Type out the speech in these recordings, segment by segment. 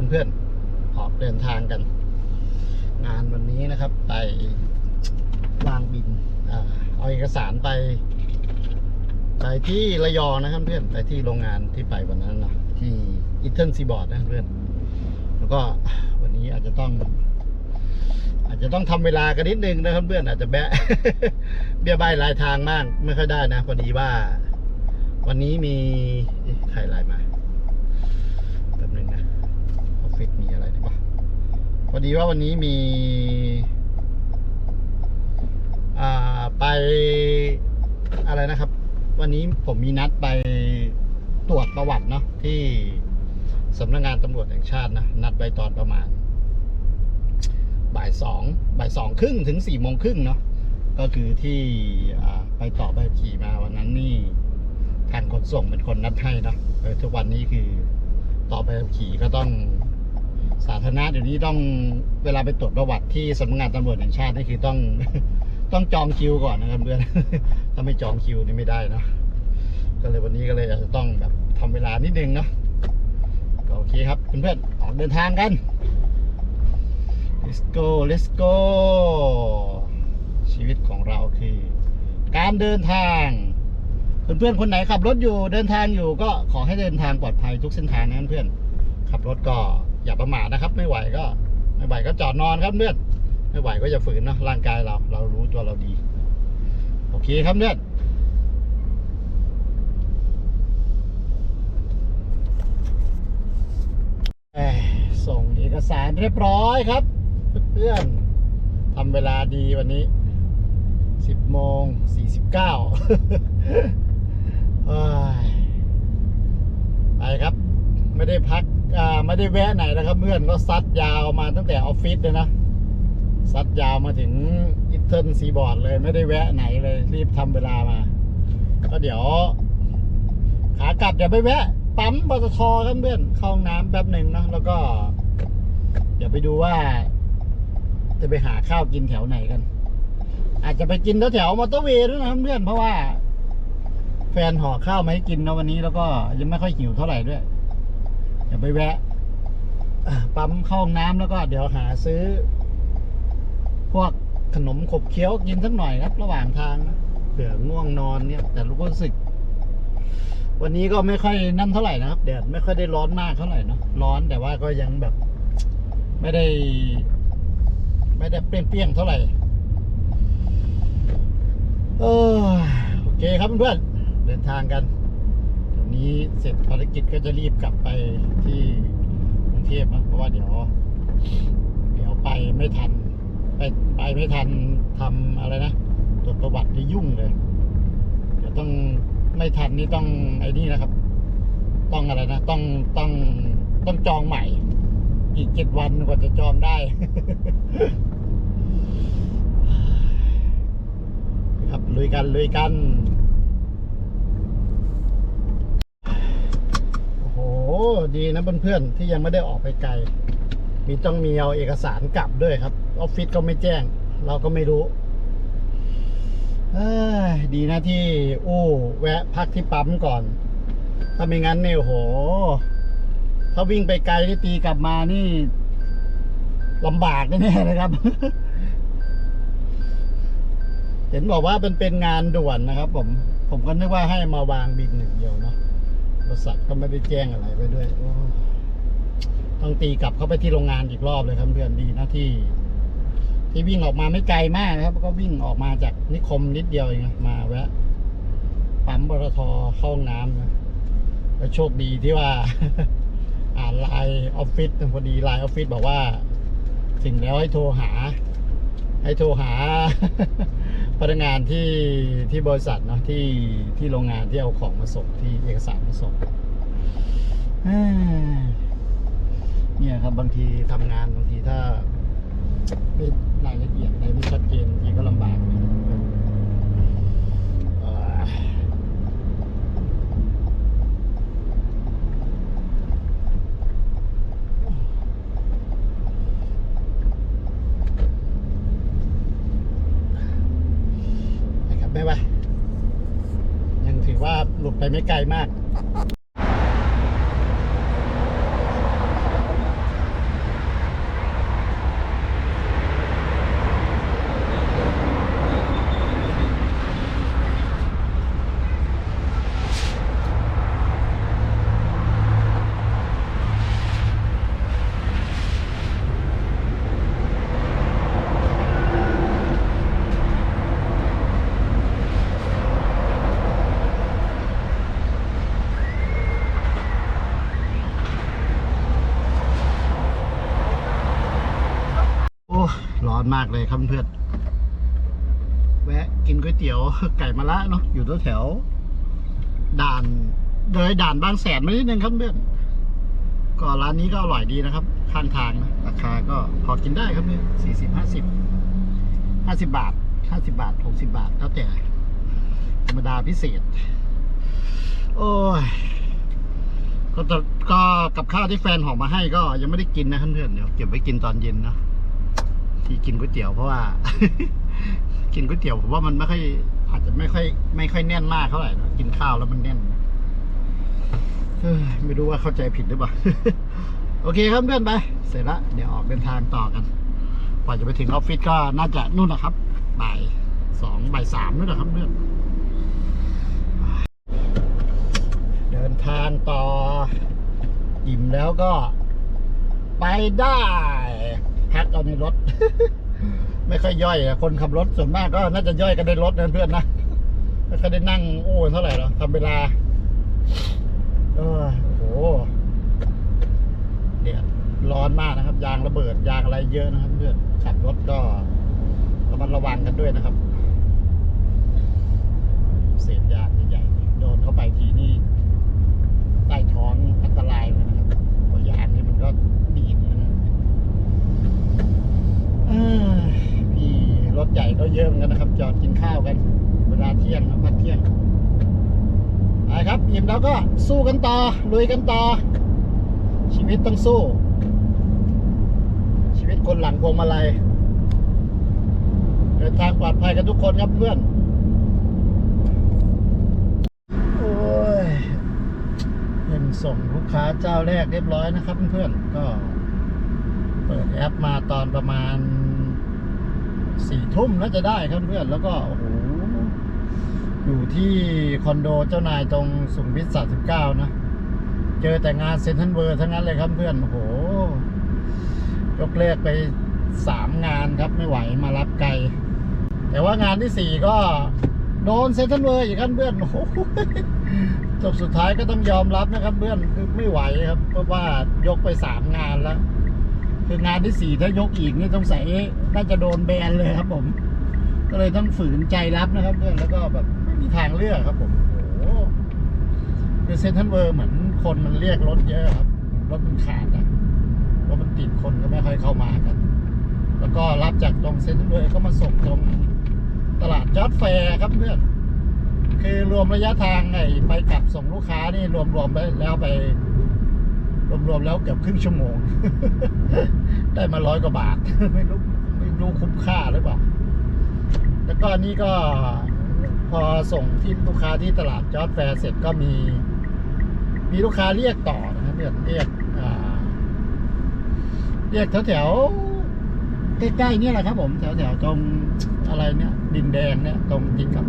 ับเพื่อนๆออกเดินทางกัน งานวันนี้นะครับ ไปวางบินอเอาเอกสารไป ไปที่ระยองนะครับเพื่อนไปที่โรงงานที่ไปวันนั้นนะที่อิตเทิซีบอร์ดนะเพื่อนแล้วก็วันนี้อาจจะต้อง อาจจะต้องทำเวลากันนิดนึงนะครับเพื่อนอาจจะแบะเบี้ยใบลายทางมากไม่ค่อยได้นะพอดีว่า วันนี้มีใครไลน์มาแบบนึง พอดีว่าวันนี้มีไปอะไรนะครับ วันนี้ผมมีนัดไปตรวจประวัติเนาะที่สำนักงานตำรวจแห่งชาตินะนัดไปตอนประมาณ บ่ายสองบ่ายสองครึ่งถึงสี่โมงครึ่งเนาะก็คือที่ไปต่อใบขี่มาวันนั้นนี่ทางขนส่งเป็นคนนัดให้นะทุกวันนี้คือต่อใบขี่ก็ต้อง สาธารณะเดี๋ยวนี้ต้องเวลาไปตรวจประวัติที่สำนักงานตำรวจแห่งชาตินี่คือต้อง ต้องจองคิวก่อนนะครับเพื่อน ถ้าไม่จองคิวนี่ไม่ได้เนาะก็เลยวันนี้ก็เลยอาจจะต้องแบบทำเวลานิดนึงเนาะก็โอเคครับเพื่อนๆออกเดินทางกัน let's go let's go ชีวิตของเราคือ การเดินทางเพื่อนๆคนไหนขับรถอยู่เดินทางอยู่ก็ขอให้เดินทางปลอดภัยทุกเส้นทางนะเพื่อนขับรถก็ อย่าประมาทนะครับ ไม่ไหวก็ ไม่ไหวก็จอดนอนครับเพื่อนไม่ไหวก็อย่าฝืนนะร่างกายเรา เรารู้ตัวเราดี โอเคครับเพื่อนส่งเอกสารเรียบร้อยครับเพื่อนทำเวลาดีวันนี้สิบโมงสี่สิบเก้าไปครับ ไม่ได้พัก ไม่ได้แวะไหนนะครับเพื่อนก็ซัดยาวมาตั้งแต่ออฟฟิศเลยนะซัดยาวมาถึงอิตเทิลซีบอร์ดเลยไม่ได้แวะไหนเลย รีบทำเวลามา ก็เดี๋ยว ขากลับเดี๋ยวไปแวะ ปั๊มปตทครับเพื่อนเข้าห้องน้ำแป๊บหนึ่งเนาะแล้วก็ เดี๋ยวไปดูว่า จะไปหาข้าวกินแถวไหนกัน อาจจะไปกินแถวๆมอเตอร์เวย์ด้วยนะเพื่อนเพราะว่า แฟนห่อข้าวมาให้กินนะวันนี้แล้วก็ยังไม่ค่อยหิวเท่าไหร่ด้วย ดี๋ยวไปแวะปั๊มเข้าห้องน้ำแล้วก็เดี๋ยวหาซื้อ พวกขนมขบเคี้ยวกินสักหน่อยครับ ระหว่างทางเผื่อง่วงนอนเนี่ย แต่รู้ก็สึก วันนี้ก็ไม่ค่อยนั่นเท่าไหร่นะครับแดดไม่ค่อยได้ร้อนมากเท่าไหร่เนาะร้อนแต่ว่าก็ยังแบบ ไม่ได้ ไม่ได้เปรี้ยงๆเท่าไหร่เออโอเคครับเพื่อนๆเดินทางกัน นี้เสร็จภารกิจก็จะรีบกลับไปที่กรุงเทพนะเพราะว่าเดี๋ยว เดี๋ยวไปไม่ทัน ไปไปไม่ทันทำอะไรนะตรวจประวัติที่ยุ่งเลย เดี๋ยวต้องไม่ทันนี่ต้องไอ้นี่นะครับ ต้องอะไรนะ ต้องต้องต้องจองใหม่ อีกเจ็ดวันกว่าจะจองได้ครับลุยกันลุยกัน โอ้โห ดีนะเพื่อนๆที่ยังไม่ได้ออกไปไกล มีต้องมีเอาเอกสารกลับด้วยครับออฟฟิศก็ไม่แจ้ง เราก็ไม่รู้ดีนะที่อู้แวะพักที่ปั๊มก่อน ถ้าไม่งั้นเนี่ยโห ถ้าวิ่งไปไกลที่ตีกลับมานี่ลำบากแน่ๆนะครับ เห็นบอกว่าเป็นเป็นงานด่วนนะครับผม ผมก็นึกว่าให้มาวางบินหนึ่งเดียวเนาะ บริษัทก็ไม่ได้แจ้งอะไรไปด้วยต้องตีกลับเข้าไปที่โรงงานอีกรอบเลยครับเพื่อนดีนะที่ ที่วิ่งออกมาไม่ไกลมากนะครับ ก็วิ่งออกมาจากนิคมนิดเดียวเองมาแวะปั๊มบรทเข้าห้องน้ำนะแล้วโชคดีที่ว่า อ่านไลน์ออฟฟิศพอดีไลน์ออฟฟิศบอกว่าถึงแล้วให้โทรหา ให้โทรหา พนักงานที่ที่บริษัทเนาะที่ที่โรงงานที่เอาของมาส่งที่เอกสารมาส่งเนี่ยครับบางทีทำงานบางทีถ้าไม่รายละเอียดอะไรไม่ชัดเจนบางทีก็ลำบากเอ่อนะครับไม่ว่ายังถือว่าหลุด ไม่ไกลมาก อนมากเลยครับเพื่อนแวะกินก๋วยเตี๋ยวไก่มะระเนาะอยู่แถวด่านเลยด่านบางแสนมานิดนึงครับเพื่อนก็ร้านนี้ก็อร่อยดีนะครับ ข้างทางนะราคาก็พอกินได้ครับเนี่ยสี่สิบห้าสิบห้าสิบบาทห้าสิบาทหกสิบาทแล้วแต่ธรรมดาพิเศษ โอ้ยก็จะก็กับข้าวที่แฟนหอมมาให้ก็ยังไม่ได้กินนะเพื่อนเดี๋ยวเก็บไว้กินตอนเย็นนะ ที่กินก๋วยเตี๋ยวเพราะว่า กินก๋วยเตี๋ยวผมว่ามันไม่ค่อยอาจจะไม่ค่อย ไม่ค่อยแน่นมากเท่าไหร่นะกินข้าวแล้วมันแน่นไม่รู้ว่าเข้าใจผิดหรือเปล่า โอเคครับเพื่อนไป เสร็จละเดี๋ยวออกเดินทางต่อกันกว่าจะไปถึงออฟฟิศก็น่าจะนู่นนะครับบ่ายสองบ่ายสามนู่นนะครับเพื่อนเดินทางต่อ อิ่มแล้วก็ไปได้ พักเอาในรถ ไม่ค่อยย่อยอะคนขับรถส่วนมากก็น่าจะย่อยกันในรถนะเพื่อนนะไม่ค่อยได้นั่งโอ้เท่าไหร่หรอกทำเวลาโอ้โหเดือดร้อนมากนะครับ ยางระเบิดยางอะไรเยอะนะครับ เพื่อนขับรถก็ระมัดระวังกันด้วยนะครับ เศษยางใหญ่ๆโดนเข้าไปทีนี่ใต้ท้องอันตรายเลยนะครับเพราะยางนี่มันก็ดีดนะเอ้ยพี่รถใหญ่ก็เยอะเหมือนกันนะครับ จอดกินข้าวกัน เวลาเที่ยงนะพักเที่ยงไป ครับอิ่มแล้วก็สู้กันต่อลุยกันต่อ ชีวิตต้องสู้ ชีวิตคนหลังพวงมาลัยเดินทางปลอดภัยกันทุกคนครับเพื่อนโอ้ยเงินส่งลูกค้าเจ้าแรกเรียบร้อยนะครับเพื่อนๆก็เปิดแอปมาตอนประมาณสี่ทุ่มน่าจะได้ครับเพื่อนแล้วก็โอ้โห อยู่ที่คอนโดเจ้านายตรงสุขวิทสามสิบเก้านะ เจอแต่งานเซ็นทรัลเวิร์ทั้งนั้นเลยครับเพื่อน โอ้โห ยกเลิกไปสามงานครับไม่ไหวมารับไกล แต่ว่างานที่สี่ก็โดนเซ็นทรัลเวิร์อีกครับเพื่อนโอ้โหจบสุดท้ายก็ต้องยอมรับนะครับเพื่อนคือไม่ไหวครับ เพราะว่ายกไปสามงานแล้ว คืองานที่สี่ถ้ายกอีกนี่ต้องใส่น่าจะโดนแบนเลยครับผม ก็เลยต้องฝืนใจรับนะครับเพื่อนแล้วก็แบบ ม่มีทางเลือกครับผมโอ้คือเซ็นทรัลเวิร์เหมือนคนมันเรียกรถเยอะครับ รถมันขาดนะรถมันติดคนก็ไม่ค่อยเข้ามากัน แล้วก็รับจากตรงเซ็นทรัลเวิร์ก็มาส่งตรงตลาดจอร์ดแฟร์ครับเพื่อนคือรวมระยะทางไอ้ไปกลับส่งลูกค้านี่รวมๆไปแล้วไป รวมๆแล้วเกือบครึ่งชั่วโมง ได้มาร้อยกว่าบาท ไม่รู้ไม่รู้คุ้มค่าหรือเปล่าแล้วก็นี่ก็ พอส่งที่ลูกค้าที่ตลาดจอร์ดแฟร์เสร็จก็มี มีลูกค้าเรียกต่อนะครับเรียกเรียกเรียกแถวๆใกล้ๆเนี่ยแหละครับผมแถวๆตรงอะไรเนี่ยดินแดงเนี่ยตรงติดกับ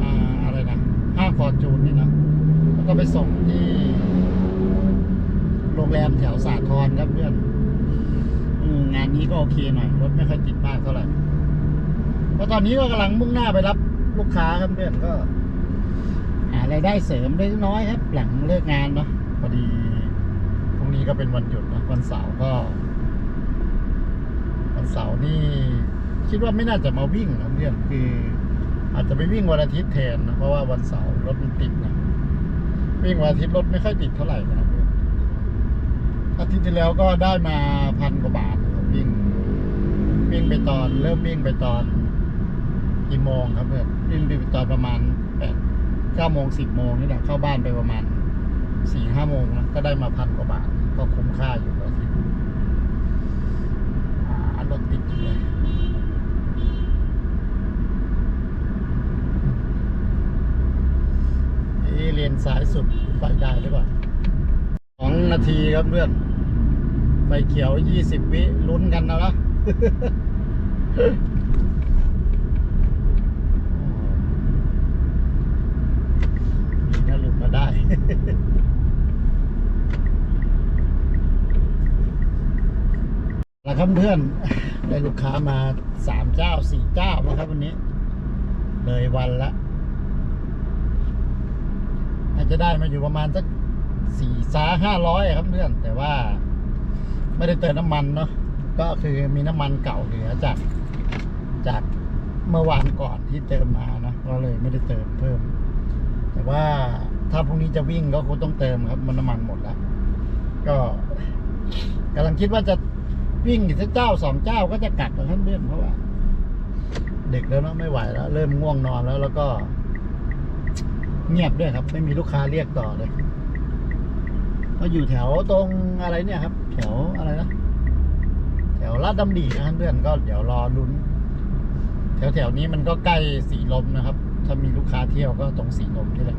อ่าอะไรนะห้างฟอร์จูนนี่นะแล้วก็ไปส่งที่โรงแรมแถวสาทรครับเพื่อนงานนี้ก็โอเคหน่อยรถไม่ค่อยติดมากเท่าไหร่เพราะตอนนี้ก็กำลังมุ่งหน้าไปรับ ลูกค้าครับเพื่อนก็ หารายได้เสริมเล็กน้อยครับ หลังเลิกงานเนาะพอดีพรุ่งนี้ก็เป็นวันหยุดนะวันเสาร์ก็ วันเสาร์นี่ คิดว่าไม่น่าจะมาวิ่งนะเพื่อนคือ อาจจะไปวิ่งวันอาทิตย์แทนนะเพราะว่าวันเสาร์รถมันติดนะวิ่งวันอาทิตย์รถไม่ค่อยติดเท่าไหร่นะครับเพื่อนอาทิตย์ที่แล้วก็ได้มาพันกว่าบาทนะครับวิ่งวิ่งไปตอน เริ่มวิ่งไปตอนกี่โมงครับเพื่อน วิ่งไปตอนประมาณแปดเก้าโมงสิบโมงนี่แหละเข้าบ้านไปประมาณสี่ห้าโมงนะก็ได้มาพันกว่าบาท ก็คุ้มค่าอยู่อาทิตย์อ่รถติดเลยนี่เลนซ้ายสุดไปได้หรือเปล่าสองนาทีครับเพื่อนไฟเขียวยี่สิบวิลุ้นกันนะวะ มีน่า หลุดมาได้ แล้วครับเพื่อน ได้ลูกค้ามาสามเจ้าสี่เจ้านะครับวันนี้ เลยวันละอาจจะได้มาอยู่ประมาณสักสี่สาห้าร้อยครับเพื่อน แต่ว่าไม่ได้เติมน้ำมันเนาะก็คือมีน้ำมันเก่าเหลือจากจากเมื่อวานก่อนที่เติมมานะก็เลยไม่ได้เติมเพิ่ม แต่ว่า ถ้าพรุ่งนี้จะวิ่งก็คงต้องเติมครับ มันน้ำมันหมดแล้ว ก็กำลังคิดว่าจะวิ่งอีกสักเจ้าสองเจ้าก็จะกลับกับท่านเพื่อนเพราะว่าเด็กแล้วเนอะไม่ไหวแล้ว เริ่มง่วงนอนแล้ว แล้วก็ เงียบด้วยครับ ไม่มีลูกค้าเรียกต่อเลยก็อยู่แถวตรงอะไรเนี่ยครับ แถวอะไรนะแถวลาดดำดีนะครับเพื่อนก็เดี๋ยวรอลุ้น แถวแถวนี้มันก็ใกล้สีลมนะครับ ถ้ามีลูกค้าเที่ยวก็ตรงสีลมนี่แหละ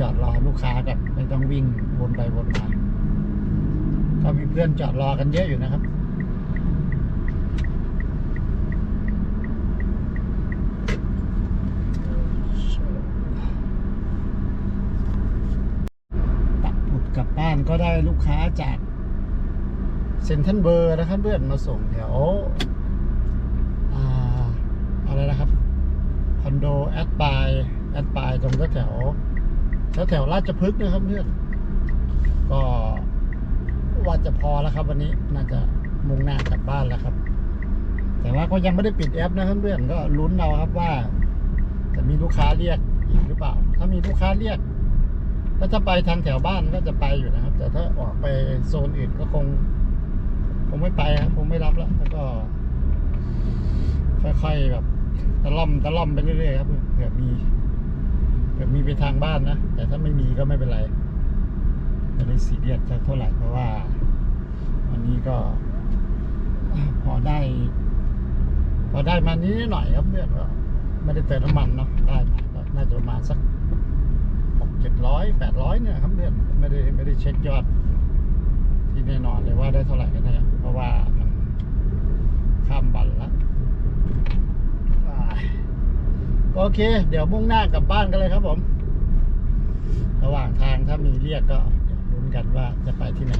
จอดรอลูกค้ากันไม่ต้องวิ่งวนไปวนมาก็มีเพื่อนจอดรอกันเยอะอยู่นะครับปักหมุดกลับบ้านก็ได้ลูกค้าจากเซนทันเบอร์นะครับเพื่อนมาส่งแถวอะไรนะครับ คอนโดแอดปายแอดปายตรงแถว แถวแถวราชพฤกษ์นะครับเพื่อนก็ว่าจะพอแล้วครับ วันนี้น่าจะมุ่งหน้ากลับบ้านแล้วครับ แต่ว่าก็ยังไม่ได้ปิดแอปนะครับเพื่อนก็ลุ้นเอาครับว่า จะมีลูกค้าเรียกอีกหรือเปล่า ถ้ามีลูกค้าเรียกถ้าจะไปทางแถวบ้านก็จะไปอยู่นะครับ แต่ถ้าออกไปโซนอื่นก็คงคงไม่ไปครับคงไม่รับแล้วแล้วก็ ค่อยๆแบบตะล่อมตะล่อมไปเรื่อยๆครับเผื่อมี เผื่มีไปทางบ้านนะ แต่ถ้าไม่มีก็ไม่เป็นไรไม่ได้ซีเรียสเท่าไหร่เพราะว่า วันนี้ก็ พอได้ พอได้มานี้หน่อยครับเพื่อนก็ไม่ได้เติมน้ำมันเนาะได้มาก็น่าจะประมาณสักหกเจ็ดร้อยแปดร้อยเนี่ยครับเดือนไม่ได้ไม่ได้เช็คยอด ที่แน่นอนเลยว่าได้เท่าไหร่กันแน่เพราะว่ามันข้ามวันแล้ว โอเค เดี๋ยวมุ่งหน้ากลับบ้านกันเลยครับผม ระหว่างทางถ้ามีเรียกก็ลุ้นกันว่าจะไปที่ไหน